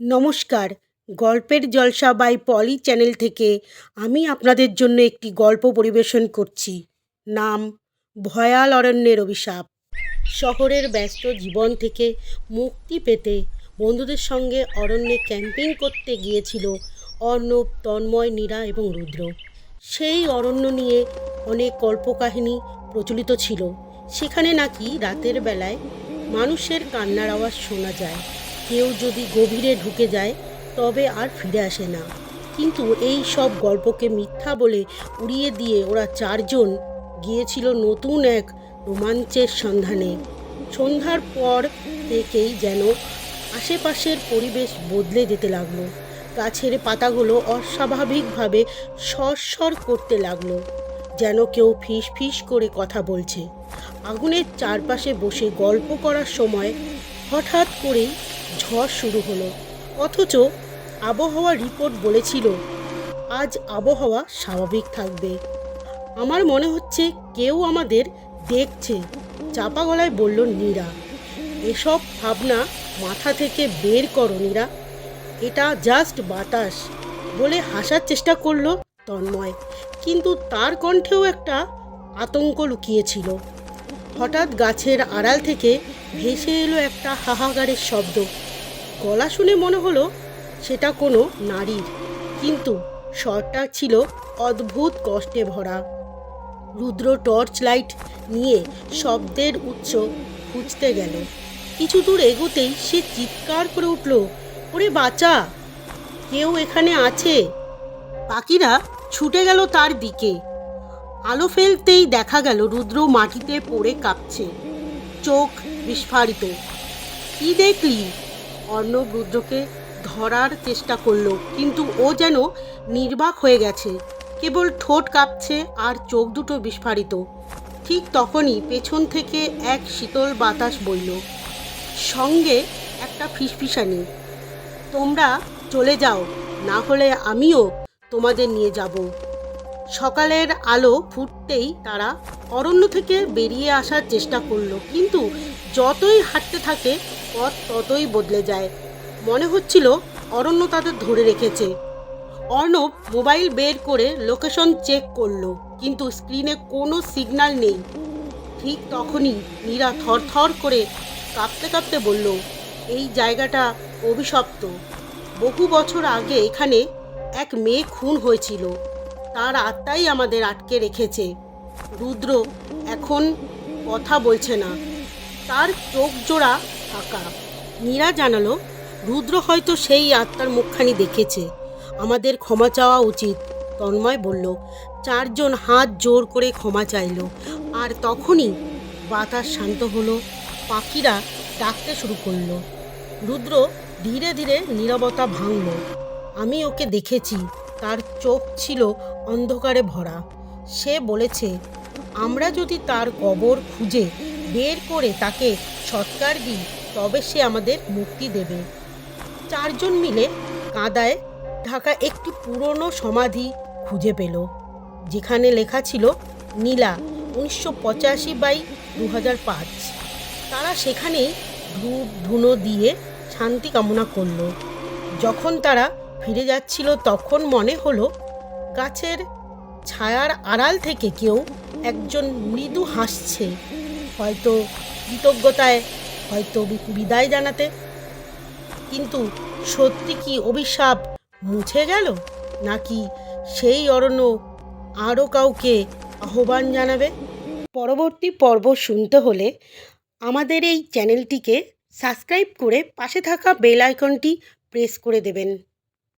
নমস্কার, গল্পের জলসা by poly channel থেকে আমি আপনাদের জন্য একটি গল্প পরিবেশন করছি। নাম ভয়াল অরণ্যের অভিশাপ। শহরের ব্যস্ত জীবন থেকে মুক্তি পেতে বন্ধুদের সঙ্গে অরণ্যে ক্যাম্পিং করতে গিয়েছিল অর্ণব, তন্ময়, নীরা এবং রুদ্র। সেই অরণ্য নিয়ে অনেক কল্পকাহিনী প্রচলিত ছিল। সেখানে নাকি রাতের বেলায় মানুষের কান্নার আওয়াজ শোনা যায়। কেউ যদি গভীরে ঢুকে যায়, তবে আর ফিরে আসে না। কিন্তু এই সব গল্পকে মিথ্যা বলে উড়িয়ে দিয়ে ওরা চারজন গিয়েছিল নতুন এক রোমাঞ্চের সন্ধানে। সন্ধ্যার পর থেকেই যেন আশেপাশের পরিবেশ বদলে যেতে লাগল। গাছের পাতাগুলো অস্বাভাবিকভাবে সরসর করতে লাগল, যেন কেউ ফিস ফিস করে কথা বলছে। আগুনের চারপাশে বসে গল্প করার সময় হঠাৎ করেই ঝড় শুরু হলো। অথচ আবহাওয়া রিপোর্ট বলেছিল, আজ আবহাওয়া স্বাভাবিক থাকবে। আমার মনে হচ্ছে কেউ আমাদের দেখছে, চাপা গলায় বলল নীরা। এসব ভাবনা মাথা থেকে বের করো নীরা। এটা জাস্ট বাতাস বলে হাসার চেষ্টা করল তন্ময়। কিন্তু তার কণ্ঠেও একটা আতঙ্ক লুকিয়েছিল। হঠাৎ গাছের আড়াল থেকে ভেসে এলো একটা হাহাকারের শব্দ। গলা শুনে মনে হলো সেটা কোনো নারীর। কিন্তু স্বরটা ছিল অদ্ভুত কষ্টে ভরা। রুদ্র টর্চ লাইট নিয়ে শব্দের উৎস খুঁজতে গেল। কিছু দূর এগোতেই সে চিৎকার করে উঠল, ওরে বাঁচা, কেউ এখানে আছে? পাখিরা ছুটে গেল তার দিকে। আলো ফেলতেই দেখা গেল রুদ্র মাটিতে পড়ে কাঁপছে। চোখ বিস্ফারিত। কি দেখলি? অর্ণব রুদ্রকে ধরার চেষ্টা করল, কিন্তু ও যেন নির্বাক হয়ে গেছে। কেবল ঠোঁট কাঁপছে আর চোখ দুটো বিস্ফারিত। ঠিক তখনই পেছন থেকে এক শীতল বাতাস বইল সঙ্গে একটা ফিসফিসানি। তোমরা চলে যাও, না হলে আমিও তোমাদের নিয়ে যাব। সকালের আলো ফুটতেই তারা অরণ্য থেকে বেরিয়ে আসার চেষ্টা করল, কিন্তু যতই হাঁটতে থাকে পথ ততই বদলে যায়। মনে হচ্ছিল অরণ্য তাদের ধরে রেখেছে। অর্ণব মোবাইল বের করে লোকেশন চেক করল, কিন্তু স্ক্রিনে কোনো সিগন্যাল নেই। ঠিক তখনই মীরা থরথর করে কাঁপতে কাঁপতে বলল, এই জায়গাটা অভিশপ্ত। বহু বছর আগে এখানে এক মেয়ে খুন হয়েছিল। তার আত্মাই আমাদের আটকে রেখেছে। রুদ্র এখন কথা বলছে না। তার চোখ জোড়া ফাঁকা। মীরা জানালো, রুদ্র হয়তো সেই আত্মার মুখখানি দেখেছে। আমাদের ক্ষমা চাওয়া উচিত, তন্ময় বলল। চারজন হাত জোর করে ক্ষমা চাইল। আর তখনই বাতাস শান্ত হলো। পাখিরা ডাকতে শুরু করল। রুদ্র ধীরে ধীরে নীরবতা ভাঙল। আমি ওকে দেখেছি। তার চোখ ছিল অন্ধকারে ভরা। সে বলেছে, আমরা যদি তার কবর খুঁজে বের করে তাকে সৎকার দিই, তবে সে আমাদের মুক্তি দেবে চারজন মিলে কাদায় ঢাকা একটি পুরনো সমাধি খুঁজে পেল, যেখানে লেখা ছিল, নীলা, উনিশশো পঁচাশি বাই দু পাঁচ তারা সেখানেই ধূপ, ধুনো দিয়ে শান্তি কামনা করল। যখন তারা ফিরে যাচ্ছিল, তখন মনে হলো, গাছের ছায়ার আড়াল থেকে কেউ একজন মৃদু হাসছে। হয়তো কৃতজ্ঞতায়, হয়তো বিদায় জানাতে। কিন্তু সত্যি কি অভিশাপ মুছে গেল? নাকি সেই অরণ্য আরও কাউকে আহ্বান জানাবে? পরবর্তী পর্ব শুনতে হলে আমাদের এই চ্যানেলটিকে সাবস্ক্রাইব করে পাশে থাকা বেল আইকনটি প্রেস করে দেবেন।